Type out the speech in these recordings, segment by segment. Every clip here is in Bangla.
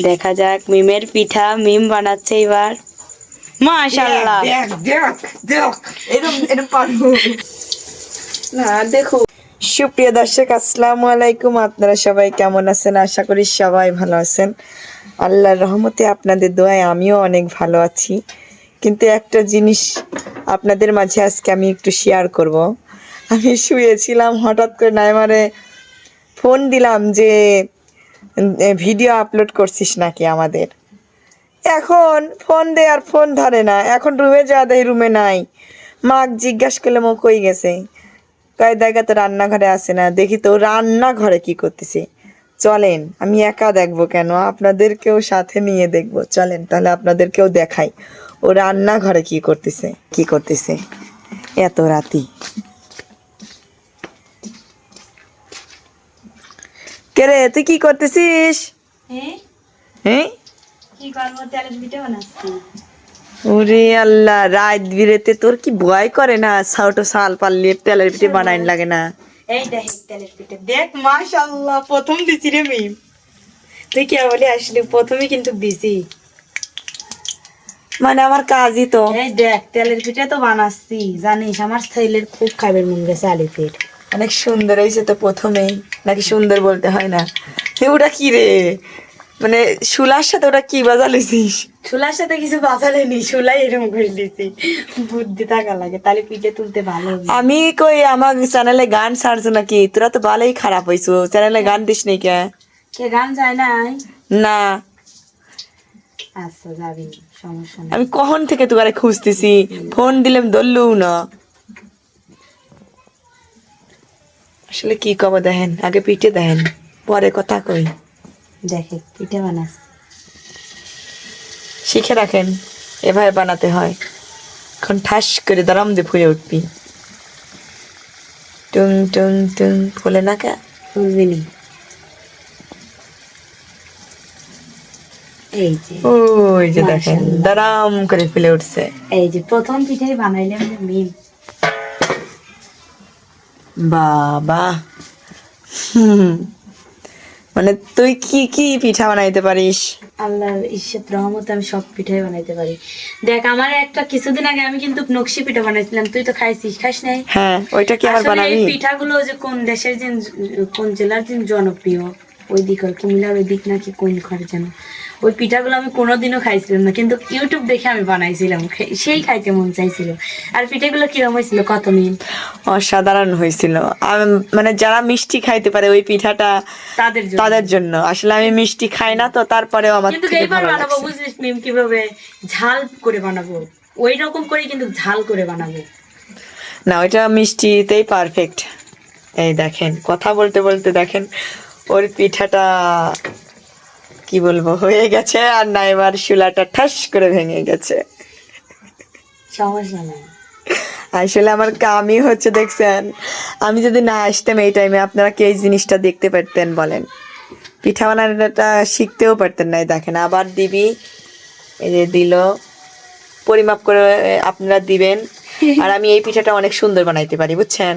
দেখা যাক মিমের পিঠা মিম বানাচ্ছে এবার। মাশাল্লাহ দেখ দেখ দেখ এরকম এরকম পারব। না দেখো। সুপ্রিয় দর্শক আসসালামু আলাইকুম। আপনারা সবাই কেমন আছেন? আশা করি সবাই ভালো আছেন। আল্লাহর রহমতে আপনাদের দোয়ায় আমিও অনেক ভালো আছি। কিন্তু একটা জিনিস আপনাদের মাঝে আজকে আমি একটু শেয়ার করব। আমি শুয়েছিলাম হঠাৎ করে নাইমারে ফোন দিলাম যে ভিডিও আপলোড করছিস নাকি আমাদের? এখন ফোন দে আর ফোন ধরে না। এখন রুমে যাওয়া দেয় রুমে নাই। মাক জিজ্ঞাসা করলে, মো কই গেছে? কয়, দেখা তো রান্নাঘরে আসে না। দেখি তো রান্নাঘরে কি করতেছে। চলেন, আমি একা দেখব কেন? আপনাদেরকেও সাথে নিয়ে দেখব। চলেন, তাহলে আপনাদেরকেও দেখাই। ও রান্নাঘরে কি করতেছে? কি করতেছে? এত রাতি। কে রে তুই কি করতেছিস? হ্যাঁ পিঠা ওরে আল্লাহ রাত বিরেতে তোর কি ভয় করে না? সাউটো সাল পারলি তেলের পিঠে বানাইন লাগে না। এই দেখ তেলের পিঠা। দেখ মাশাল্লাহ প্রথম দিছি রে মিম। তুই কে বলে আসলি? প্রথমে কিন্তু দিছি। মানে আমার কাজই তো। এই দেখ তেলের পিঠে তো বানাচ্ছি জানিস? আমার ছেলের খুব খাবার মন গেছে আলিপের অনেক সুন্দর হয়েছে তো প্রথমেই নাকি সুন্দর বলতে হয় না। ওটা কি রে? মানে শুলার সাথে ওটা কি বাজালিছিস? চুলার সাথে কিছু বাঁচালে নি চুলাই এরকম করে দিছি। বুদ্ধি থাকা লাগে তাহলে পিঠে তুলতে ভালো আমি কই আমার চ্যানেলে গান ছাড়ছো নাকি? তোরা তো ভালোই খারাপ হয়েছো চ্যানেলে গান দিস নি কে? কে গান যায় নাই? না। আচ্ছা যাবি সমস্যা আমি কখন থেকে তোকে খুঁজতেছি? ফোন দিলাম ধরলেও না। আসলে কি কব দেখেন? আগে পিঠে দেখেন পরে কথা কই। দেখে পিঠে বানাচ্ছি শিখে রাখেন এভাবে বানাতে হয়। এখন ঠাস করে দারাম দিয়ে ফুলে উঠবি। টুং টুং টুং ফুলে না কে? নি। এই যে ওই যে দেখেন। দারাম করে ফুলে উঠছে। এই যে প্রথম পিঠাই বানাইলাম মিম। বাবা। মানে তুই কি কি পিঠা বানাইতে পারিস? আল্লাহর ঈশ্বর রহমত আমি সব পিঠাই বানাইতে পারি। দেখ আমার একটা কিছুদিন আগে আমি কিন্তু নকশি পিঠা বানাইছিলাম তুই তো খাইছিস খাস নাই? হ্যাঁ ওইটা কি আবার বানাবি? পিঠাগুলো যে কোন দেশের যে কোন জেলার যে জনপ্রিয় ওই দিক আর কুমিল্লার ওই দিক নাকি কোন ঘরে যেন। ওই পিঠাগুলো আমি কোনোদিনও খাইছিলাম না কিন্তু ইউটিউব দেখে আমি বানাইছিলাম সেই খাইতে মন চাইছিল। আর পিঠাগুলো কীরকম হয়েছিল কত মিনিট অসাধারণ হয়েছিল। মানে যারা মিষ্টি খাইতে পারে ওই পিঠাটা তাদের তাদের জন্য। আসলে আমি মিষ্টি খাই না তো তারপরেও আমার কিন্তু এইবার বানাবো বুঝলিস মিম কীভাবে ঝাল করে বানাবো। ওই রকম করে কিন্তু ঝাল করে বানাবো। না ওইটা মিষ্টিতেই পারফেক্ট এই দেখেন কথা বলতে বলতে দেখেন ওর পিঠাটা কি বলব হয়ে গেছে আর না এবার শিলাটা ঠাস করে ভেঙে গেছে। সমস্যা নাই। আসলে আমার কামই হচ্ছে দেখছেন? আমি যদি না আসতাম এই টাইমে আপনারা কে এই জিনিসটা দেখতে পারতেন বলেন? পিঠা বানানোটা শিখতেও পারতেন না দেখেন। আবার দিবি এই যে দিল পরিমাপ করে আপনারা দিবেন। আর আমি এই পিঠাটা অনেক সুন্দর বানাইতে পারি বুঝছেন?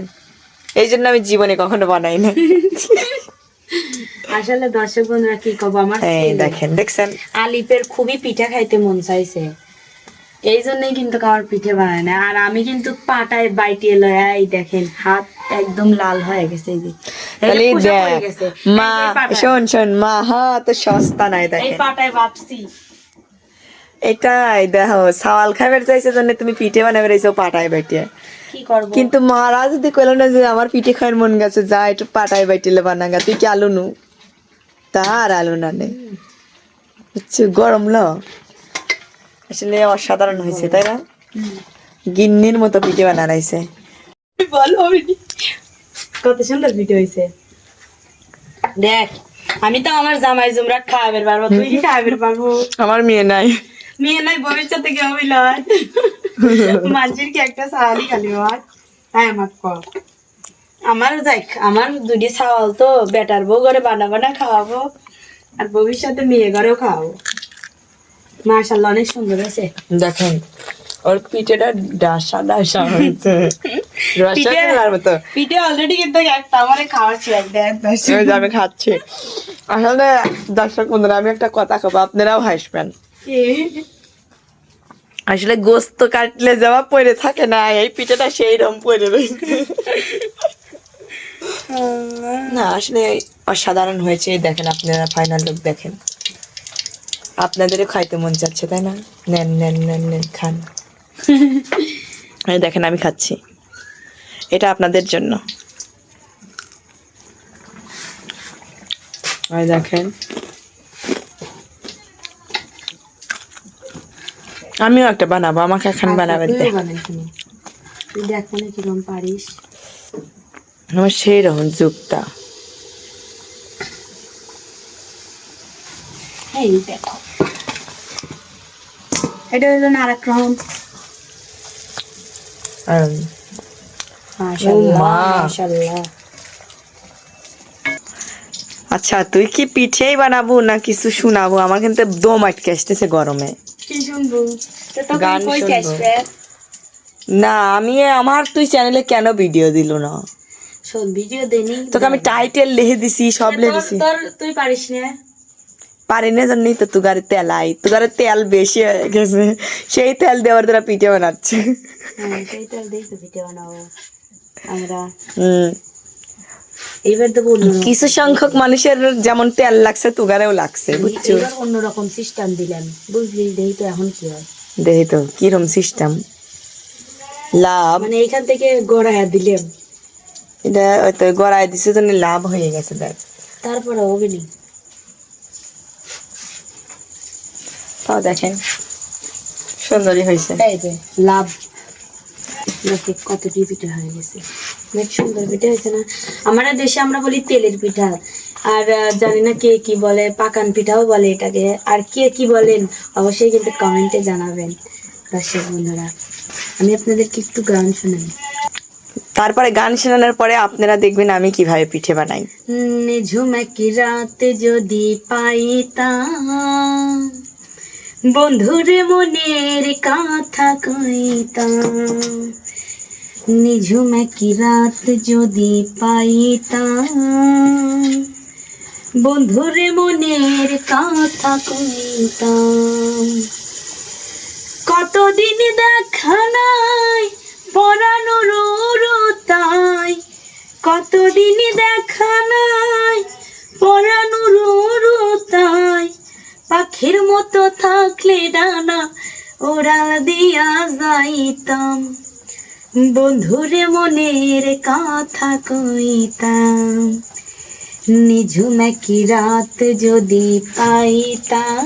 এই জন্য আমি জীবনে কখনো বানাই না আসলে দর্শক বন্ধুরা কি কব আমার এই দেখেন দেখছেন? আলিপের খুবই পিঠা খাইতে মন চাইছে। এই জন্যই কিন্তু আমার পিঠে বানায় না। আর আমি কিন্তু পাটায় বাইটিয়ে লয় এই দেখেন হাত একদম লাল হয়ে গেছে এই যে। তাহলে। মা। শোন শোন মা হা তো সস্তা নাই এই পাটায় ভাবছি। এটাই দেখো সাওয়াল খাবার চাইছে জন্য তুমি পিঠে বানাবে রয়েছো পাটায় বাইটিয়ে কি করব? কিন্তু মারা যদি কইল না যে আমার পিঠে খাওয়ার মন গেছে যা একটু পাটায় বাইটিলে বানাগা তুই কি আলু নু? তার আলু না নে। বুঝছ গরম ল। আসলে অসাধারণ হয়েছে তাই না? গিন্নির মতো পিঠে বানাইছে বলো কত সুন্দর পিঠে হয়েছে দেখ আমি তো আমার জামাই জুমরা খাওয়াবে পারব তুই কি খাওয়াবে পারব? আমার মেয়ে নাই। মেয়ে নাই ভবিষ্যতে কেউ লয় একটা সাহালি খালি হয়? তাই আমার কর আমার দেখ আমার দুটি সাওয়াল তো বেটার বউ ঘরে বানা বানা খাওয়াবো আর ভবিষ্যতে মেয়ে ঘরেও খাওয়াবো। মার্শাল্লাহ অনেক সুন্দর হয়েছে। দেখেন ওর পিঠেটা ডাসা ডাসা হয়েছে। রসগোল্লার মতো। পিঠে অলরেডি কিন্তু একটা আমারে খাওয়াচ্ছি এক দেন আমি খাচ্ছি। আসলে দর্শক বন্ধুরা আমি একটা কথা কব আপনারাও হাসবেন। আসলে গোস্ত কাটলে যাওয়া পরে থাকে না, এই পিঠাটা সেই রকম পড়ে রয়েছে। না, আসলে অসাধারণ হয়েছে, দেখেন আপনারা ফাইনাল লুক দেখেন। আপনাদেরও খাইতে মন চাচ্ছে, তাই না? নেন নেন নেন নেন, খান। দেখেন, আমি খাচ্ছি। এটা আপনাদের জন্য। দেখেন আমিও একটা বানাবো আমাকে এখন বানাবেন তুইও দেখ। না কীরকম পারিস। আমার সেই রকম যুগটা এই দেখো। এটা হলো না আরেক রকম। আচ্ছা তুই কি পিঠেই বানাবো না কিছু শোনাবো? আমার কিন্তু দম আটকে আসতেছে গরমে। কি শুনব গান শুনব। না আমি আমার তুই চ্যানেলে কেন ভিডিও দিল না? শোন ভিডিও দেনি। তোকে আমি টাইটেল লিখে দিছি সব লিখে দিছি। তোর তুই পারিস না? পারি না জানি তো তুগারে তেল আই তুগারে তেল বেশি হয়ে গেছে। সেই তেল দেওয়ার দ্বারা পিঠে বানাচ্ছে। হ্যাঁ সেইটা দেই তো ভিডিও বানাবো। আমরা হুম। এবার তো কিছু সংখ্যক মানুষের যেমন তেল লাগছে তুগারেও লাগছে বুঝছ? এবার অন্যরকম সিস্টেম দিলেন। বুঝলি দেই তো এখন কি হয়। দেখি তো কিরম সিস্টেম লাভ? মানে এখান থেকে গড়াইয়া দিলাম এটা ওই তো গড়াই দিছে তো লাভ হয়ে গেছে দেখ। তারপরে হবে নি। তাও দেখেন সুন্দরই হয়েছে। লাভ। দেখি কতটি হয়ে গেছে। দেখ সুন্দর পিঠা হয়েছে না? আমাদের দেশে আমরা বলি তেলের পিঠা। আর জানি না কে কি বলে পাকান পিঠাও বলে এটাকে। আর কে কি বলেন অবশ্যই কিন্তু কমেন্টে জানাবেন। দর্শক বন্ধুরা আমি আপনাদেরকে একটু গান শোনাই। তারপরে গান শোনানোর পরে আপনারা দেখবেন আমি কীভাবে পিঠে বানাই। ঝুমকি রাতে যদি পাইতাম বন্ধুরে মনের কথা কইতাম। নিঝুমকি রাত যদি পাইতাম বন্ধুরে মনের কথা কইতাম কতদিন দেখা নাই পরানোর তাই কতদিন দেখা নাই পরানোর তাই পাখির মতো থাকলে ডানা ওড়াল দিয়া যাইতাম বন্ধুরে মনের কথা কইতাম, নিঝুম কি রাত যদি পাইতাম।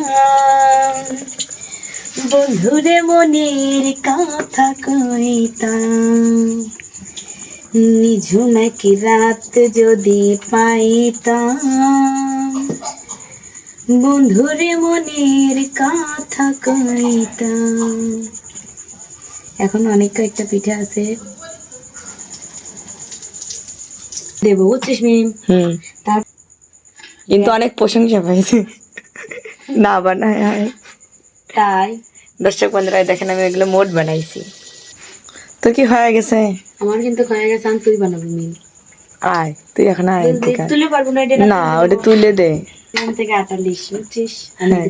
বন্ধুরে মনের কথা কইতাম, নিঝুম কি রাত যদি পাইতাম। বন্ধুরে মনের কথা কইতাম। এখন অনেক কয়েকটা পিঠা আছে। দেবো বুঝছিস মিম? হুম। তার কিন্তু অনেক প্রশংসা পাইছে না বানায় তাই? দর্শক বন্ধুরা দেখেন আমি এগুলো মোট বানাইছি। তো কি হয়ে গেছে? আমার কিন্তু হয়ে গেছে আমি তুই বানাবি মিম। আয় তুই এখন আয় তুলে পারব না না ওটা তুলে দে। থেকে আটা বুঝছিস? আমি হ্যাঁ।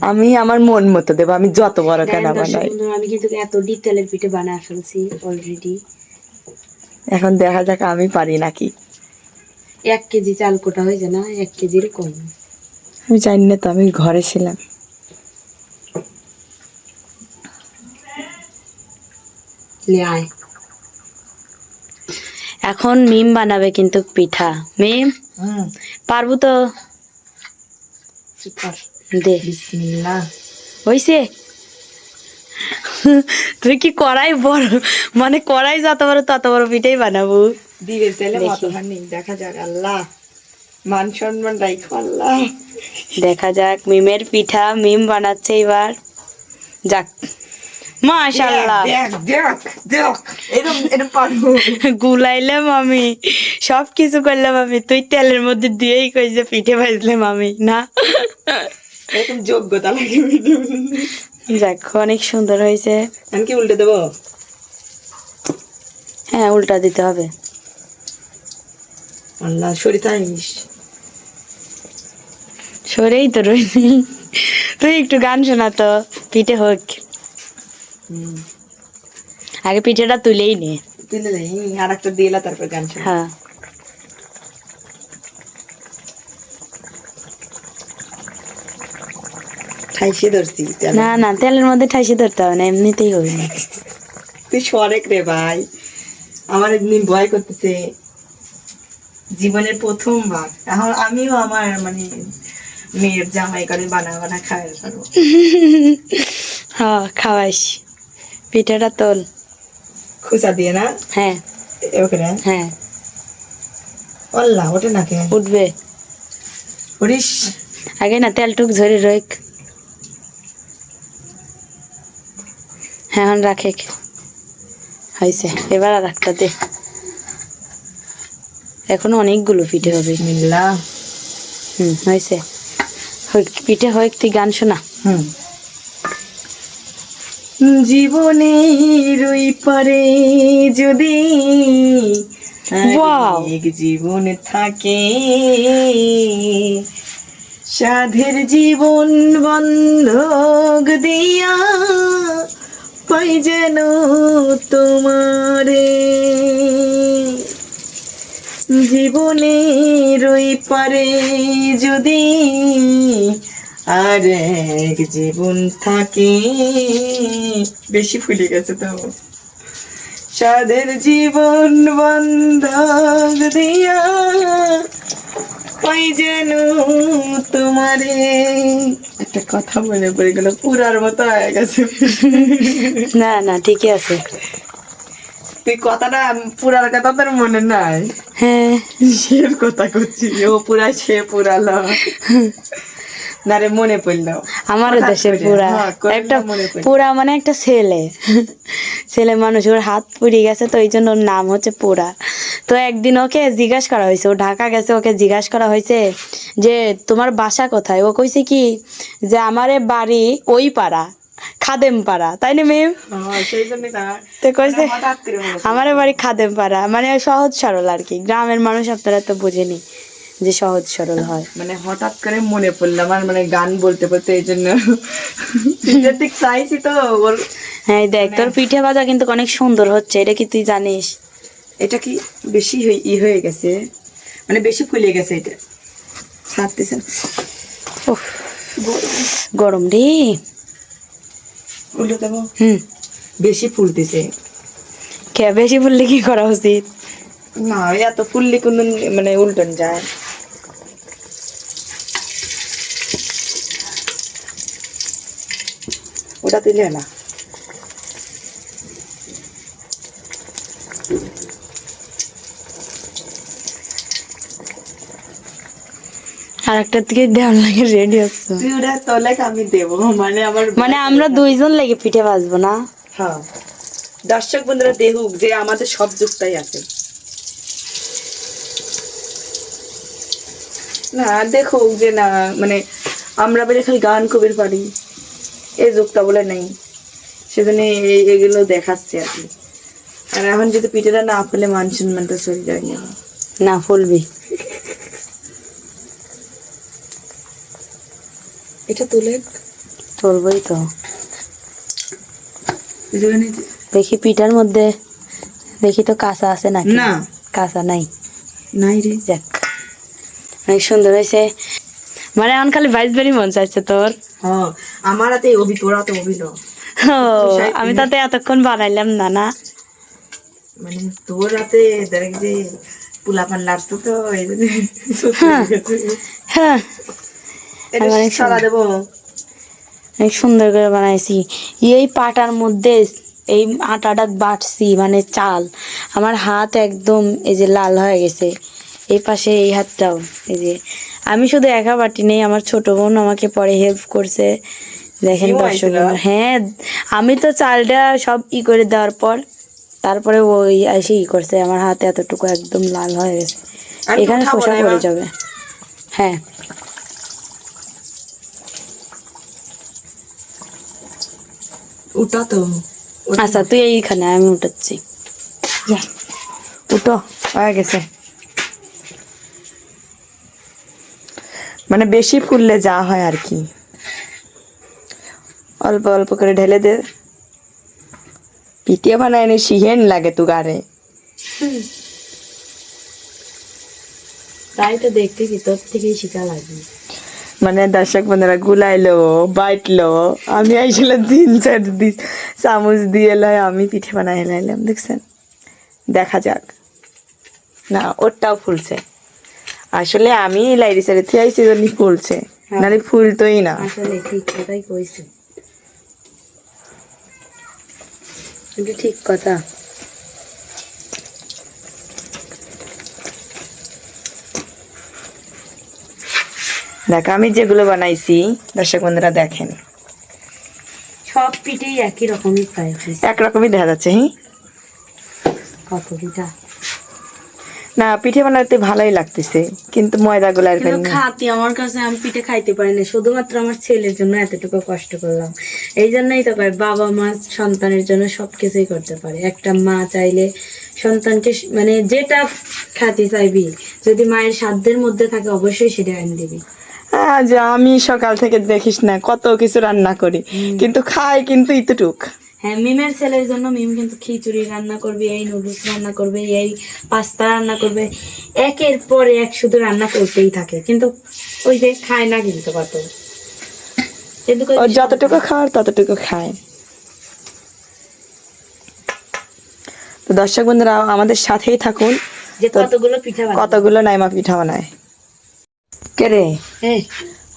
আমি আমার মন মতো দেবো আমি যত বড় কেন বানাই। আমি কিন্তু এত ডিটেলের পিঠে বানায় ফেলছি অলরেডি এখন দেখা যাক আমি পারি নাকি। এক কেজি চাল কোটা হয়েছে না এক কেজির কম। আমি জানি না তো আমি ঘরে ছিলাম। এখন মিম বানাবে কিন্তু পিঠা। মিম হুম। পারব তো? দে। বিসমিল্লাহ। হইছে। তুই কি কড়াই বড়? মানে কড়াই যত বড় তত বড় পিঠাই বানাবো। দিবে চাইলে দেখি। দেখা যাক আল্লাহ। মান সম্মান রাখো আল্লাহ। দেখা যাক মিমের পিঠা মিম বানাচ্ছে এবার। যাক। মাশাল্লাহ গুলাইলাম আমি। সব কিছু করলাম আমি। তুই তেলের মধ্যে দিয়েই কই যে পিঠে ভাজলাম আমি না? এরকম যোগ্যতা লাগে যাক অনেক সুন্দর হয়েছে। আমি কি উল্টে দেবো? হ্যাঁ উল্টা দিতে হবে। আল্লাহ শরীর থাইস সরেই তো রয়েছি তুই একটু গান শোনা তো পিঠে হোক। আগে পিঠেটা তুলেই নে। নেই আর একটা দিলা তারপর গান শোনা। হ্যাঁ। ঠাইসে ধরছি না না তেলের মধ্যে ঠাইসে ধরতে হবে না এমনিতেই হবে। না তুই সরেক রে ভাই। আমার এমনি ভয় করতেছে। জীবনের প্রথমবার। এখন আমিও আমার মানে মেয়ের জামাই করে বানা বানা খায় পারব। হ্যাঁ খাওয়াইস। পিঠেটা তোল। খুচা দিয়ে না? হ্যাঁ। ওখানে হ্যাঁ। আল্লাহ ওটা না কে উঠবে। করিস আগে না তেলটুক ঝরে রইক। এখন রাখে হয়েছে। এবার আর একটা দে। এখন অনেকগুলো পিঠে হবে। হুম হয়েছে। পিঠে হোক তুই গান শোনা। হুম। জীবনের ওই পারে যদি জীবন থাকে সাধের জীবন বন্ধ দিয়া পাই যেন তোমারে। জীবনের রই পারে যদি আর এক জীবন থাকে, বেশি ফুলে গেছে তো। সাদের জীবন বন্ধ দিয়া পাই যেন তোমারে। একটা কথা মনে পড়ে গেল পুরার মতো হয়ে গেছে। না না ঠিকই আছে। তুই কথাটা পুরার কথা তোর মনে নাই? হ্যাঁ। সের কথা করছি ও পুরা সে পুরালো না রে মনে পড়ল। দেশে পুরা হ্যাঁ, একটা পুরা মানে একটা ছেলে। ছেলে মানুষ ওর হাত পুড়ে গেছে তো এই জন্য ওর নাম হচ্ছে পুরা। তো একদিন ওকে জিজ্ঞাসা করা হয়েছে ও ঢাকা গেছে ওকে জিজ্ঞাসা করা হয়েছে যে তোমার বাসা কোথায়? ও কইছে কি যে আমার বাড়ি ওই পাড়া খাদেম পাড়া তাই না মেম? হ্যাঁ, তো কইছে। আমার বাড়ি খাদেম পাড়া মানে সহজ সরল আর কি। গ্রামের মানুষ আপনারা তো বোঝেনি। যে সহজ সরল হয়। মানে হঠাৎ করে মনে পড়ল আমার মানে গান বলতে বলতে এই জন্য। ঠিক চাইছি তো হ্যাঁ দেখ তোর পিঠে ভাজা কিন্তু অনেক সুন্দর হচ্ছে এটা কি তুই জানিস? এটা কি বেশি ই হয়ে গেছে? মানে বেশি ফুলে গেছে এটা। ছাড়তেছে না। উফ, গরম। রে। উল্টো দেবো? হুম। বেশি ফুলতেছে। কে বেশি বললে কি করা উচিত? না এত ফুললে কোন মানে উল্টন যায়। ওটা তুলে না। আর দিকে দেওয়ার লাগে রেডি হচ্ছে আমি দেবো মানে আমার মানে আমরা দুইজন লেগে পিঠে ভাজবো না? হ্যাঁ। দর্শক বন্ধুরা দেখুক যে আমাদের সব যুগটাই আছে। না দেখুক যে না মানে আমরা বেড়ে খালি গান কবির পারি। এই যুগটা বলে নেই। সেজন্য এই- এগুলো দেখাচ্ছে আর কি। আর এখন যদি পিঠেটা না ফেলে মান সম্মানটা চলে যায় না ফুলবি। এটা তুলে? চলবই তো। দেখি পিঠার মধ্যে। দেখি তো কাঁচা আছে নাকি? না। কাঁচা নাই। নাই রে। যাক। অনেক সুন্দর হয়েছে। মানে এখন খালি বাইশ বাড়ি মন চাইছে তোর। হ্যাঁ আমার হাতে অভি তোরা তো অভি আমি তাতে এতক্ষণ বানাইলাম না না? মানে তোর হাতে দেখ যে পুলাপান লাগতো তো এই জন্য হয়ে। হ্যাঁ সারা দেবো। অনেক সুন্দর করে বানাইছি। এই পাটার মধ্যে এই আটাটা বাটছি মানে চাল। আমার হাত একদম এই যে লাল হয়ে গেছে। এই পাশে এই হাতটাও এই যে। আমি শুধু একা বাটি নেই আমার ছোট বোন আমাকে পরে হেল্প করছে। দেখেন দর্শক হ্যাঁ আমি তো চালটা সব ই করে দেওয়ার পর তারপরে ওই এসে ই করছে আমার হাতে এতটুকু একদম লাল হয়ে গেছে। এখানে না পড়ে যাবে। হ্যাঁ। তো। আচ্ছা তুই এইখানে আমি উঠাচ্ছি। যা উঠো হয়ে গেছে। মানে বেশি ফুললে যা হয় আর কি। অল্প অল্প করে ঢেলে দে। পিটিয়ে বানায় নি শিহেন লাগে তু গারে তাই তো দেখতে ভিতর থেকেই শিখা লাগবে। মানে দর্শক বন্ধুরা গুলাইলো বাইটলো আমি আসলে তিন চার দিন চামচ দিয়ে লয় আমি পিঠে বানাই লাইলাম দেখছেন? দেখা যাক। না ওরটাও ফুলছে। আসলে আমি লাইরি সাইডে থেকে আইসি জন্য ফুলছে। হ্যাঁ। নাহলে ফুলতোই না। আসলে ঠিক কথাই কইছে। কিন্তু ঠিক কথা। দেখ আমি যেগুলো বানাইছি দর্শক বন্ধুরা দেখেন। সব পিঠেই একই রকমই হয়েছে একরকমই দেখা যাচ্ছে হ্যাঁ কত পিঠা না পিঠে বানাতে ভালোই লাগতেছে কিন্তু ময়দাগুলো আর কিন্তু খাতি আমার কাছে আমি পিঠে খাইতে পারি না শুধুমাত্র আমার ছেলের জন্য এতটুকু কষ্ট করলাম। এই জন্যই তো কয় বাবা মা সন্তানের জন্য সব কিছুই করতে পারে। একটা মা চাইলে সন্তানকে মানে যেটা খাতি চাইবি যদি মায়ের সাধ্যের মধ্যে থাকে অবশ্যই সেটা এনে দিবি। হ্যাঁ যে আমি সকাল থেকে দেখিস না কত কিছু রান্না করি। কিন্তু খাই কিন্তু ইতটুক। হ্যাঁ মিমের ছেলের জন্য মিম কিন্তু খিচুড়ি রান্না করবে এই নুডলস রান্না করবে এই পাস্তা রান্না করবে। একের পর এক শুধু রান্না করতেই থাকে। কিন্তু ওই যে খায় না কিন্তু কত। যতটুকু খাওয়ার ততটুকু খায়। তো দর্শক বন্ধুরা আমাদের সাথেই থাকুন। যে কতগুলো পিঠা কতগুলো নাইমা পিঠা বানায়। কে রে? হ্যাঁ।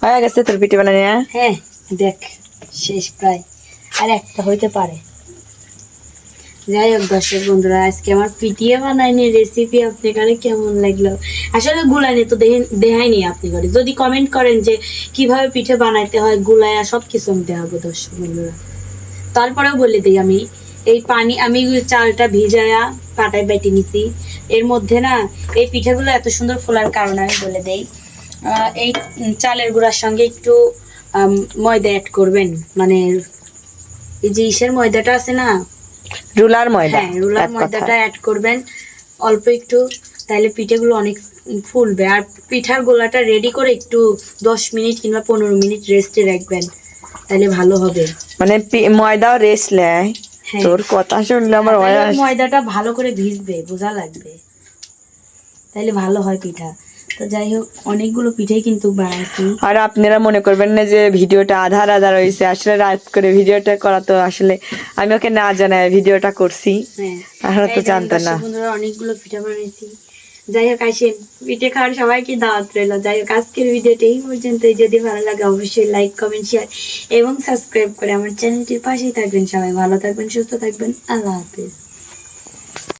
হয়ে গেছে তোর পিঠে বানানি হ্যাঁ? হ্যাঁ দেখ শেষ প্রায়। আর একটা হইতে পারে। যাই হোক দর্শক বন্ধুরা, আজকে আমার পিটিয়ে বানাইনি রেসিপি আপনি কারে কেমন লাগল? আসলে গুলাইনি তো দেখাইনি আপনি করে যদি কমেন্ট করেন যে কীভাবে পিঠে বানাইতে হয়, গুলাইয়া সব কিছু আমি দেখাবো দর্শক বন্ধুরা। তারপরেও বলে দিই আমি, এই পানি আমি চালটা ভিজায়া পাটায় বেটে নিছি। এর মধ্যে না, এই পিঠাগুলো এত সুন্দর ফোলার কারণ আমি বলে দেই এই চালের গুঁড়ার সঙ্গে একটু ময়দা অ্যাড করবেন। মানে এই যে ইসের ময়দাটা আছে না? রুলার ময়দা হ্যাঁ রুলার ময়দাটা অ্যাড করবেন। অল্প একটু তাহলে পিঠেগুলো অনেক ফুলবে। আর পিঠার গোলাটা রেডি করে একটু দশ মিনিট কিংবা পনেরো মিনিট রেস্টে রাখবেন। তাহলে ভালো হবে। মানে ময়দাও রেস্ট নেয়। হ্যাঁ। তোর কথা শুনলে আমার তাহলে। ময়দাটা ভালো করে ভিজবে বোঝা লাগবে। তাইলে ভালো হয় পিঠা। তো যাই হোক অনেকগুলো পিঠাই কিন্তু বানাইছি। আর আপনারা মনে করবেন না যে ভিডিওটা আধার আধার হয়েছে আসলে রাত করে ভিডিওটা করা তো আসলে আমি ওকে না জানাই ভিডিওটা করছি। হ্যাঁ। তো জানতাম না। বন্ধুরা অনেকগুলো পিঠা বানিয়েছি যাই হোক আসেন পিঠে খাওয়ার সবাইকে দাওয়াত রইল। যাই হোক আজকের ভিডিওটা এই পর্যন্তই। যদি ভালো লাগে অবশ্যই লাইক কমেন্ট শেয়ার এবং সাবস্ক্রাইব করে আমার চ্যানেলটির পাশেই থাকবেন। সবাই ভালো থাকবেন সুস্থ থাকবেন। আল্লাহ হাফিজ।